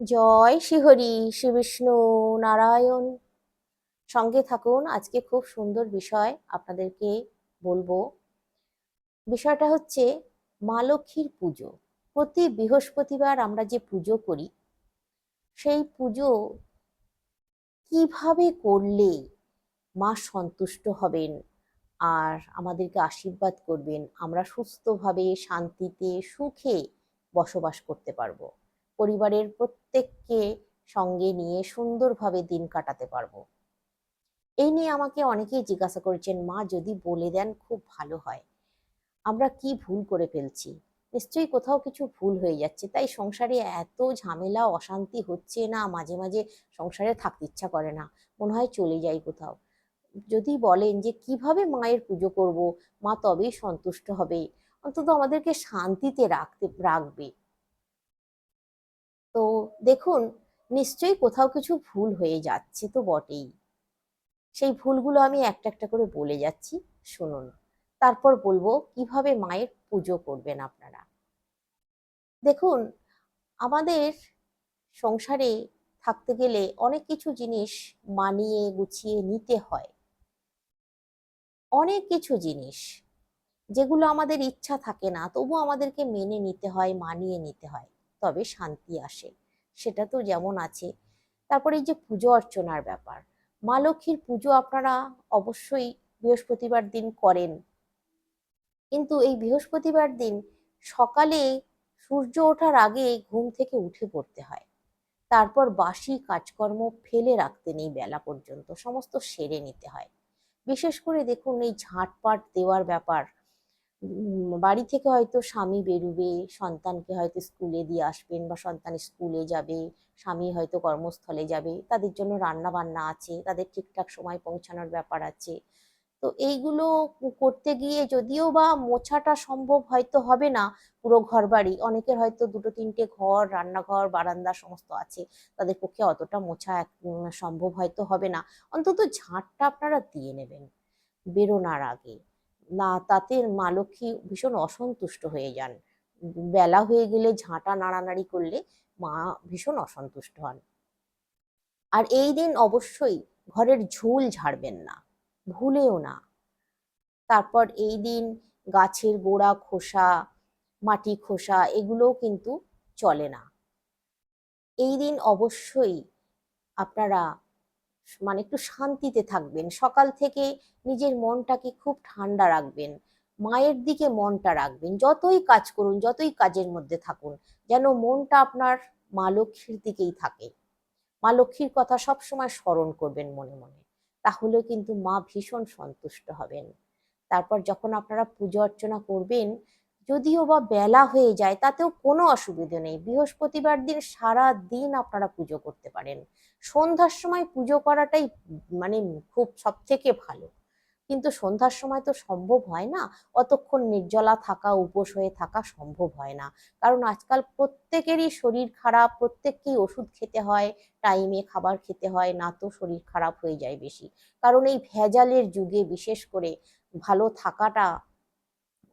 জয় শ্রীহরি শ্রী বিষ্ণু নারায়ণ। সঙ্গে থাকুন, আজকে খুব সুন্দর বিষয় আপনাদেরকে বলব। বিষয়টা হচ্ছে মা লক্ষ্মীর পুজো। প্রতি বৃহস্পতিবার আমরা যে পুজো করি, সেই পুজো কীভাবে করলে মা সন্তুষ্ট হবেন আর আমাদেরকে আশীর্বাদ করবেন, আমরা সুস্থভাবে শান্তিতে সুখে বসবাস করতে পারব। পরিবারের প্রত্যেককে সঙ্গে নিয়ে সুন্দরভাবে দিন কাটাতে পারব। এই নিয়ে আমাকে অনেকেই জিজ্ঞাসা করেছেন, মা, যদি বলে দেন খুব ভালো হয়। আমরা কি ভুল করে ফেলছি? নিশ্চয়ই কোথাও কিছু ভুল হয়ে যাচ্ছে। তাই সংসারে এত ঝামেলা, অশান্তি হচ্ছে না, মাঝে মাঝে সংসারে থাকতে ইচ্ছা করে না। মনে হয় চলে যাই কোথাও। যদি বলেন যে, কীভাবে মায়ের পুজো করব? মা তবেই সন্তুষ্ট হবে। অন্তত আমাদেরকে শান্তিতে রাখতে, রাখবে। তো দেখুন, নিশ্চয়ই কোথাও কিছু ভুল হয়ে যাচ্ছে তো বটেই। সেই ভুলগুলো আমি একটা একটা করে বলে যাচ্ছি, শুনুন। তারপর বলব কীভাবে মায়ের পুজো করবেন আপনারা? দেখুন, আমাদের সংসারে থাকতে গেলে অনেক কিছু জিনিস মানিয়ে গুছিয়ে নিতে হয়। অনেক কিছু জিনিস যেগুলো আমাদের ইচ্ছা থাকে না তবু আমাদেরকে মেনে নিতে হয়, মানিয়ে নিতে হয়। তবে শান্তি আসে। সেটা তো যেমন আছে। তারপরে এই যে পুজো অর্চনার ব্যাপার, মা লক্ষ্মীর পুজো আপনারা অবশ্যই বৃহস্পতিবার দিন করেন। কিন্তু এই বৃহস্পতিবার দিন সকালে সূর্য ওঠার আগে ঘুম থেকে উঠে পড়তে হয়। তারপর বাসি কাজকর্ম ফেলে রাখতে নেই বেলা পর্যন্ত, সমস্ত সেরে নিতে হয়। বিশেষ করে দেখুন এই ঝাঁটপাট দেওয়ার ব্যাপার বাড়ি থেকে হয়তো স্বামী বেরুবে, সন্তানকে হয়তো স্কুলে দিয়ে আসবেন বা সন্তান স্কুলে যাবে, স্বামী হয়তো কর্মস্থলে যাবে, তাদের জন্য রান্না বান্না আছে, তাদের ঠিকঠাক সময় পৌঁছানোর ব্যাপার আছে। তো এইগুলো করতে গিয়ে যদিও বা মোছাটা সম্ভব হয়তো হবে না পুরো ঘর বাড়ি অনেকের হয়তো দুটো, তিনটে ঘর, রান্নাঘর, বারান্দা সমস্ত আছে, তাদের পক্ষে অতটা মোছা সম্ভব হয়তো হবে না। অন্তত ঝাঁটটা আপনারা দিয়ে নেবেন, বেরোনার আগে। না, তাতে মা লক্ষ্মী ভীষণ অসন্তুষ্ট হয়ে যান। বেলা হয়ে গেলে ঝাঁটা নাড়ানাড়ি করলে মা ভীষণ অসন্তুষ্ট হন। আর এই দিন অবশ্যই ঘরের ঝুল ঝাড়বেন না, ভুলেও না। তারপর এই দিন গাছের গোড়া খোসা, মাটি খোসা এগুলোও কিন্তু চলে না। এই দিন অবশ্যই আপনারা মানে একটু শান্তিতে থাকবেন। সকাল থেকে নিজের মনটাকে খুব ঠান্ডা রাখবেন। মায়ের দিকে মনটা রাখবেন। যতই কাজ করুন, যতই কাজের মধ্যে থাকুন, যেন মনটা আপনার মা লক্ষ্মীর দিকেই থাকে। মা লক্ষ্মীর কথা সবসময় স্মরণ করবেন মনে মনে। তাহলে কিন্তু মা ভীষণ সন্তুষ্ট হবেন। তারপর যখন আপনারা পুজো অর্চনা করবেন যদিও বা বেলা হয়ে যায়, তাতেও কোনো অসুবিধে নেই। বৃহস্পতিবার দিন সারা দিন আপনারা পুজো করতে পারেন। সন্ধ্যার সময় পুজো করাটাই মানে খুব সব থেকে ভালো। কিন্তু সন্ধ্যার সময় তো সম্ভব হয় না। অতক্ষণ নির্জলা থাকা, উপোস হয়ে থাকা সম্ভব হয় না। কারণ আজকাল প্রত্যেকেরই শরীর খারাপ, প্রত্যেককেই ওষুধ খেতে হয়, টাইমে খাবার খেতে হয়, না তো শরীর খারাপ হয়ে যায় বেশি। কারণ এই ভেজালের যুগে বিশেষ করে ভালো থাকাটা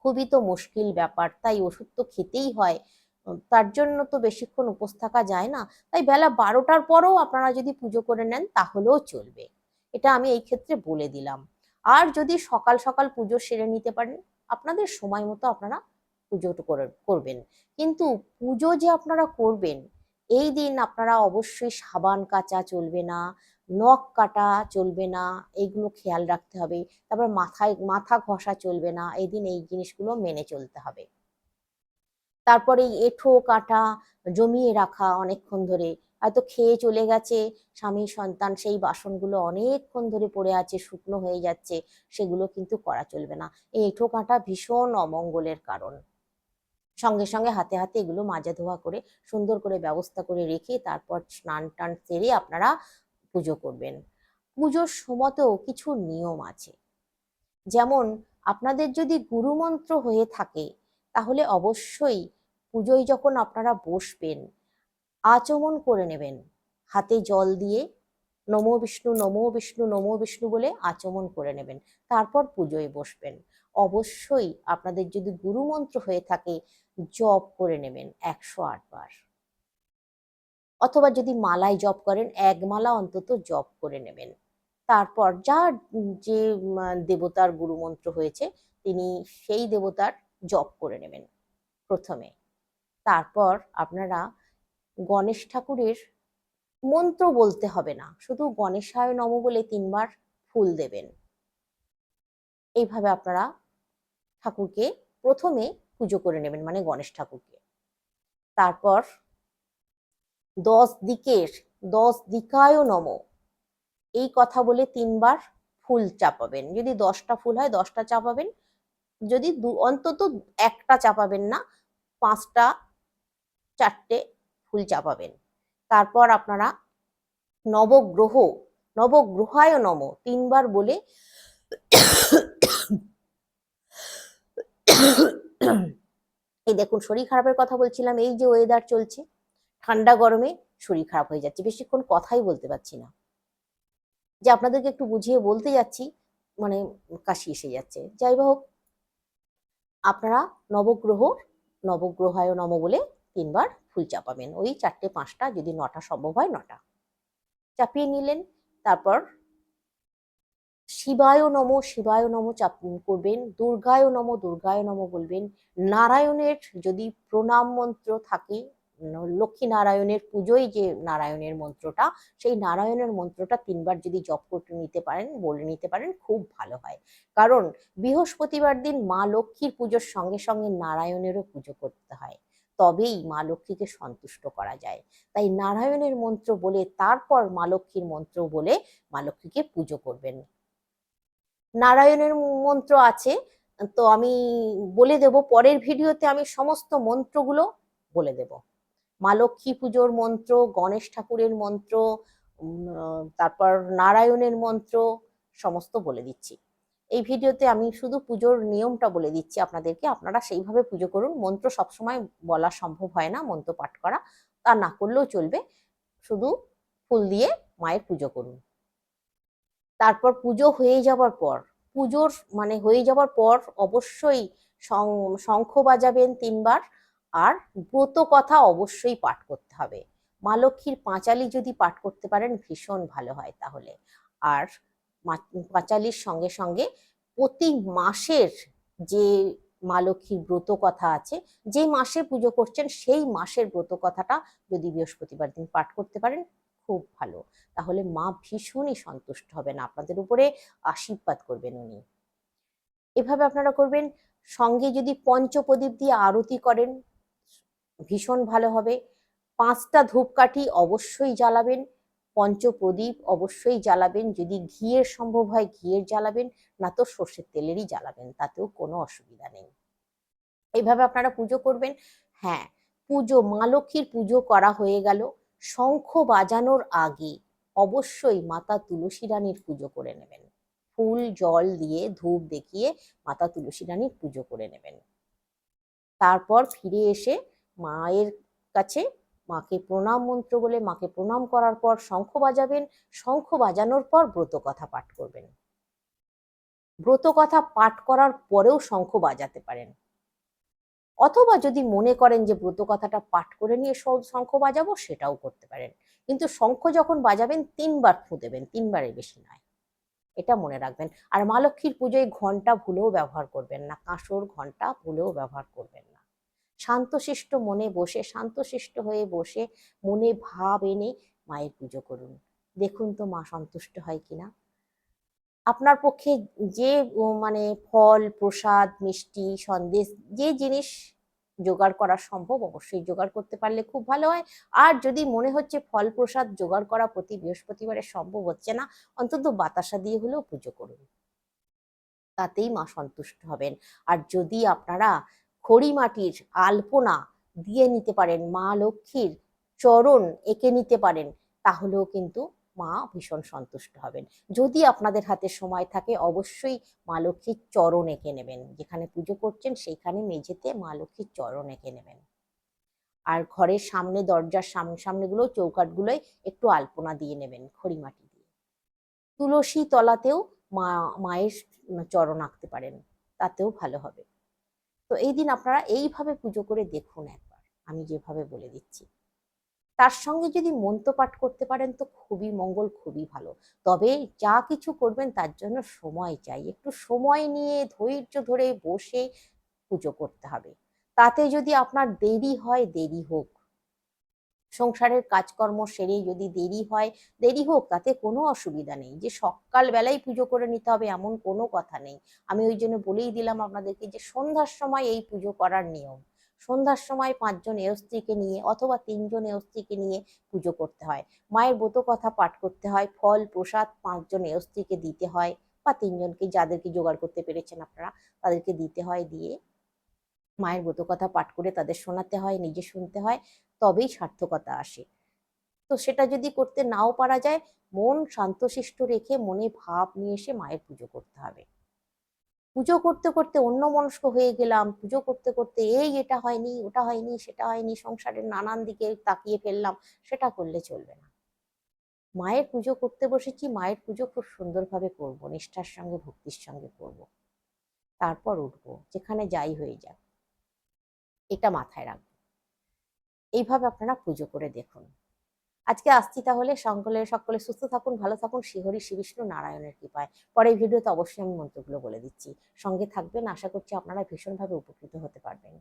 খুবই তো মুশকিল ব্যাপার, তাই ওষুধ তো খেতেই হয়। তার জন্য তো বেশিক্ষণ উপোস থাকা যায় না। তাই বেলা বারোটার পরেও আপনারা যদি পুজো করে নেন, তাহলেও চলবে। এটা আমি এই ক্ষেত্রে বলে দিলাম। আর যদি সকাল সকাল পুজো সেরে নিতে পারেন, আপনাদের সময় মতো আপনারা পুজো করবেন। কিন্তু পুজো যে আপনারা করবেন, এই দিন আপনারা অবশ্যই সাবান কাচা চলবে না নখ কাটা চলবে না, এইগুলো খেয়াল রাখতে হবে। তারপর মাথায়, মাথা ঘষা চলবে না এই দিন এই জিনিসগুলো মেনে চলতে হবে। তারপরে এঁঠো কাটা জমিয়ে রাখা অনেকক্ষণ ধরে। হয়তো খেয়ে চলে গেছে, স্বামী, সন্তান, সেই বাসনগুলো অনেকক্ষণ ধরে পড়ে আছে, শুকনো হয়ে যাচ্ছে, সেগুলো কিন্তু করা চলবে না। এই এঁঠো কাটা ভীষণ অমঙ্গলের কারণ। সঙ্গে সঙ্গে হাতে হাতে এগুলো মাজা ধোয়া করে সুন্দর করে ব্যবস্থা করে রেখে তারপর স্নান টান সেরে আপনারা পুজো করবেন। পুজোর সময়তেও কিছু নিয়ম আছে। যেমন, আপনাদের যদি গুরুমন্ত্র হয়ে থাকে, তাহলে অবশ্যই পুজোয় যখন আপনারা বসবেন, আচমন করে নেবেন। হাতে জল দিয়ে নমো বিষ্ণু নমো বিষ্ণু নমো বিষ্ণু বলে আচমন করে নেবেন। তারপর পুজোয় বসবেন। অবশ্যই আপনাদের যদি গুরুমন্ত্র হয়ে থাকে, জপ করে নেবেন একশো আট বার। অথবা যদি মালায় জপ করেন এক মালা অন্তত জপ করে নেবেন। তারপর যে উম, দেবতার গুরুমন্ত্র হয়েছে তিনি সেই দেবতার জপ করে নেবেন প্রথমে। তারপর আপনারা গণেশ ঠাকুরের মন্ত্র বলতে হবে না শুধু গণেশায় নম বলে তিনবার ফুল দেবেন। এইভাবে আপনারা ঠাকুরকে প্রথমে পুজো করে নেবেন মানে গণেশ ঠাকুরকে। তারপর দশ দিকের দশ দিকায় নম। এই কথা বলে তিনবার ফুল চাপাবেন। যদি দশটা ফুল হয়, দশটা চাপাবেন। যদি দু- অন্তত একটা চাপাবেন না, পাঁচটা, চারটে ফুল চাপাবেন। তারপর আপনারা নবগ্রহ, নবগ্রহায় নম। তিনবার বলে এই দেখুন, শরীর খারাপের কথা বলছিলাম, এই যে ওয়েদার চলছে। ঠান্ডা গরমে শরীর খারাপ হয়ে যাচ্ছে। বেশিক্ষণ কথাই বলতে পারছি না। যে আপনাদেরকে একটু বুঝিয়ে বলতে যাচ্ছি মানে কাশি এসে যাচ্ছে। যাই হোক, আপনারা নবগ্রহ, নবগ্রহায় নম বলে তিনবার ফুল চাপাবেন। ওই চারটে, পাঁচটা, যদি নটা সম্ভব হয়, নটা। চাপিয়ে নিলেন, তারপর শিবায় নম শিবায় নম চাপ করবেন, দুর্গায় নম দুর্গায় নম বলবেন। নারায়ণের যদি প্রণাম মন্ত্র থাকে লক্ষ্মী নারায়ণের পুজোয় যে নারায়ণের মন্ত্রটা, সেই নারায়ণের মন্ত্রটা তিনবার যদি জপ করতে নিতে পারেন, বলে নিতে পারেন, খুব ভালো হয়। কারণ বৃহস্পতিবার দিন মা লক্ষ্মীর পুজোর সঙ্গে সঙ্গে নারায়ণেরও পুজো করতে হয়। তবেই মা লক্ষ্মীকে সন্তুষ্ট করা যায়। তাই নারায়ণের মন্ত্র বলে, তারপর মা লক্ষ্মীর মন্ত্র বলে মা লক্ষ্মীকে পুজো করবেন। নারায়ণের মন্ত্র আছে, তো আমি বলে দেব, পরের ভিডিওতে আমি সমস্ত মন্ত্রগুলো বলে দেব। মা লক্ষ্মী পুজোর মন্ত্র, গণেশ ঠাকুরের মন্ত্র তারপর নারায়ণের মন্ত্র, সমস্ত বলে দিচ্ছি। এই ভিডিওতে আমি শুধু পুজোর নিয়মটা বলে দিচ্ছি আপনাদেরকে। আপনারা সেইভাবে পুজো করুন। মন্ত্র সবসময় বলা সম্ভব হয় না, মন্ত্র পাঠ করা। তা না করলেও চলবে। শুধু ফুল দিয়ে মায়ের পুজো করুন। তারপর পুজো হয়ে যাবার পর, পুজোর মানে হয়ে যাবার পর অবশ্যই শঙ্খ বাজাবেন তিনবার। আর ব্রত কথা অবশ্যই পাঠ করতে হবে। মা লক্ষ্মীর পাঁচালি যদি পাঠ করতে পারেন, ভীষণ ভালো হয় তাহলে। আর পাঁচালির সঙ্গে সঙ্গে প্রতি মাসের যে মা লক্ষ্মীর ব্রত কথা আছে, যে মাসে পুজো করছেন, সেই মাসের ব্রত কথাটা যদি বৃহস্পতিবার দিন পাঠ করতে পারেন, খুব ভালো। তাহলে মা ভীষণই সন্তুষ্ট হবেন, আপনাদের উপরে আশীর্বাদ করবেন উনি। এভাবে আপনারা করবেন। সঙ্গে যদি পঞ্চপ্রদীপ দিয়ে আরতি করেন ভীষণ ভালো হবে। পাঁচটা ধূপকাঠি অবশ্যই জ্বালাবেন, পঞ্চপ্রদীপ অবশ্যই জ্বালাবেন, যদি ঘিয়ের সম্ভব হয় ঘিয়ের জ্বালাবেন, না তো সর্ষের তেলেরই জ্বালাবেন, তাতেও কোনো অসুবিধা নেই। এইভাবে আপনারা পুজো করবেন। হ্যাঁ পুজো, মা লক্ষ্মীর পুজো করা হয়ে গেল। শঙ্খ বাজানোর আগে অবশ্যই মাতা তুলসী রানীর পুজো করে নেবেন। ফুল, জল দিয়ে ধূপ দেখিয়ে মাতা তুলসী রানীর পুজো করে নেবেন। তারপর ফিরে এসে মায়ের কাছে মাকে প্রণাম মন্ত্র বলে মাকে প্রণাম করার পর শঙ্খ বাজাবেন। শঙ্খ বাজানোর পর ব্রত কথা পাঠ করবেন। ব্রত কথা পাঠ করার পরেও শঙ্খ বাজাতে পারেন। অথবা যদি মনে করেন যে ব্রত কথাটা পাঠ করে নিয়ে শঙ্খ বাজাবো সেটাও করতে পারেন। কিন্তু শঙ্খ যখন বাজাবেন তিনবার ফু দেবেন, তিনবারের বেশি নয়। এটা মনে রাখবেন। আর মা লক্ষ্মীর পুজোয় ঘণ্টা ভুলেও ব্যবহার করবেন না, কাঁসর ঘণ্টা ভুলেও ব্যবহার করবেন না। শান্তশিষ্ট মনে বসে, শান্তশিষ্ট হয়ে বসে মনে ভাব এনে মায়ের পুজো করুন। দেখুন তো মা সন্তুষ্ট হয় কিনা। আপনার পক্ষে যে মানে ফল, প্রসাদ, মিষ্টি, সন্দেশ, যে জিনিস জোগাড় করা সম্ভব অবশ্যই জোগাড় করতে পারলে খুব ভালো হয়। আর যদি মনে হচ্ছে ফল, প্রসাদ জোগাড় করা প্রতি বৃহস্পতিবারে সম্ভব হচ্ছে না, অন্তত বাতাসা দিয়ে হলেও পুজো করুন। তাতেই মা সন্তুষ্ট হবেন। আর যদি আপনারা খড়ি মাটির আলপনা দিয়ে নিতে পারেন মা লক্ষ্মীর চরণ এঁকে নিতে পারেন, তাহলেও কিন্তু মা ভীষণ সন্তুষ্ট হবেন। যদি আপনাদের হাতে সময় থাকে, অবশ্যই মা লক্ষ্মীর চরণ এঁকে নেবেন। যেখানে পুজো করছেন, সেইখানে মেঝেতে মা লক্ষ্মীর চরণ এঁকে নেবেন। আর ঘরের সামনে, দরজার সামনে, সামনেগুলো চৌকাটগুলোয় একটু আলপনা দিয়ে নেবেন খড়ি মাটি দিয়ে। তুলসী তলাতেও মা, মায়ের চরণ আঁকতে পারেন, তাতেও ভালো হবে। তো এই দিন আপনারা এইভাবে পুজো করে দেখুন একবার, আমি যেভাবে বলে দিচ্ছি। তার সঙ্গে যদি মন্ত্র পাঠ করতে পারেন তো খুবই মঙ্গল, খুবই ভালো। তবে যা কিছু করবেন তার জন্য সময় চাই। একটু সময় নিয়ে, ধৈর্য ধরে বসে পুজো করতে হবে। তাতে যদি আপনার দেরি হয়, দেরি হোক। সংসারের কাজকর্ম সেরে যদি দেরি হয়, দেরি হোক, তাতে কোনো অসুবিধা নেই। যে সকাল বেলায় পুজো করে নিতে হবে এমন কোনো কথা নেই। আমি ওই জন্য বলেই দিলাম আপনাদেরকে যে সন্ধ্যার সময় এই পুজো করার নিয়ম। সন্ধ্যার সময় পাঁচজন এয়স্ত্রীকে নিয়ে অথবা তিনজন এয়স্ত্রীকে নিয়ে পুজো করতে হয়। মায়ের ব্রত কথা পাঠ করতে হয়, ফল, প্রসাদ পাঁচজন এয়স্ত্রীকে দিতে হয় বা তিনজনকে যাদেরকে জোগাড় করতে পেরেছেন আপনারা, তাদেরকে দিতে হয় দিয়ে মায়ের কথা পাঠ করে তাদের শোনাতে হয়, নিজে শুনতে হয়, তবেই সার্থকতা আসে। তো সেটা যদি করতে নাও পারা যায়, মন শান্তশিষ্ট রেখে মনে ভাব নিয়ে এসে মায়ের পুজো করতে হবে। পুজো করতে করতে অন্য মনস্ক হয়ে গেলাম, পুজো করতে করতে এই এটা হয়নি, ওটা হয়নি, সেটা হয়নি, সংসারের নানান দিকে তাকিয়ে ফেললাম, সেটা করলে চলবে না। মায়ের পুজো করতে বসেছি, মায়ের পুজো খুব সুন্দরভাবে করব, নিষ্ঠার সঙ্গে, ভক্তির সঙ্গে করব। তারপর উঠবো, যেখানে যাই হয়ে যাক। এটা মাথায় রাখবেন। এইভাবে আপনারা পুজো করে দেখুন। আজকে আসছি তাহলে, সকলে সকলে সুস্থ থাকুন, ভালো থাকুন। শ্রীহরি শ্রীবিষ্ণু নারায়ণের কৃপায়। পরে ভিডিওতে অবশ্যই আমি মন্ত্রগুলো বলে দিচ্ছি। সঙ্গে থাকবেন। আশা করছি আপনারা ভীষণভাবে উপকৃত হতে পারবেন।